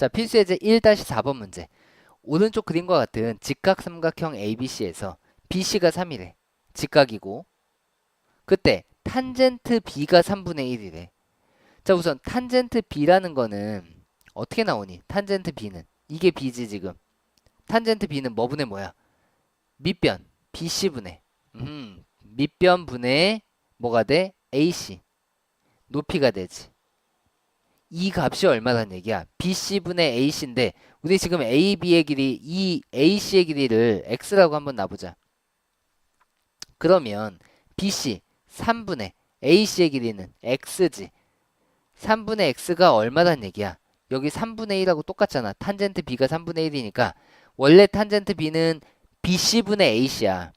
자, 필수 예제 1-4번 문제. 오른쪽 그림과 같은 직각 삼각형 ABC에서 BC가 3이래. 직각이고 그때 탄젠트 B가 3분의 1이래. 자, 우선 탄젠트 B라는 거는 어떻게 나오니? 탄젠트 B는 이게 B지 지금. 탄젠트 B는 뭐분의 뭐야? 밑변 BC분의 음, 밑변 분의 뭐가 돼? AC 높이가 되지. 이 값이 얼마란 얘기야? BC분의 AC인데 우리 지금 AB의 길이 이 AC의 길이를 X라고 한번 놔보자. 그러면 BC 3분의 AC의 길이는 X지. 3분의 X가 얼마란 얘기야? 여기 3분의 1하고 똑같잖아. 탄젠트 B가 3분의 1이니까 원래 탄젠트 B는 BC분의 AC야.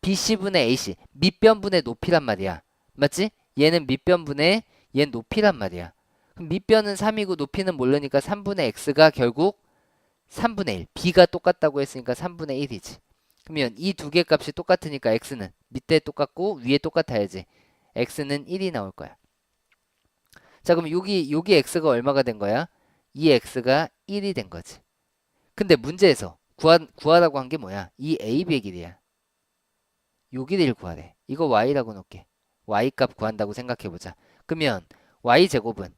BC분의 AC 밑변분의 높이란 말이야. 맞지? 얘는 밑변분의 얘는 높이란 말이야. 그럼 밑변은 3이고 높이는 모르니까 3분의 x가 결국 3분의 1. b가 똑같다고 했으니까 3분의 1이지. 그러면 이 두 개 값이 똑같으니까 x는 밑에 똑같고 위에 똑같아야지. x는 1이 나올 거야. 자, 그럼 여기 여기 x가 얼마가 된 거야? 이 x가 1이 된 거지. 근데 문제에서 구하, 구하라고 한 게 뭐야? 이 ab의 길이야. 요 길이를 구하래. 이거 y라고 놓을게. y 값 구한다고 생각해 보자. 그러면 y 제곱은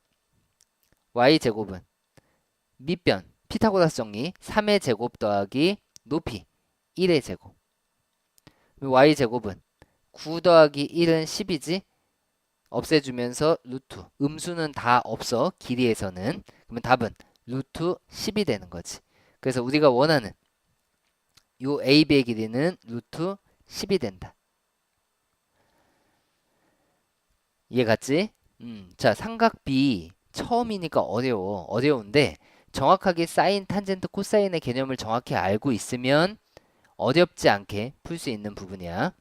y 제곱은 밑변 피타고라스 정리 3의 제곱 더하기 높이 1의 제곱. y 제곱은 9 더하기 1은 10이지? 없애주면서 루트 음수는 다 없어 길이에서는. 그러면 답은 루트 10이 되는 거지. 그래서 우리가 원하는 요 AB의 길이는 루트 10이 된다. 이해 갔지? 음, 자, 삼각 B 처음이니까 어려워. 어려운데 정확하게 사인, 탄젠트, 코사인의 개념을 정확히 알고 있으면 어렵지 않게 풀 수 있는 부분이야.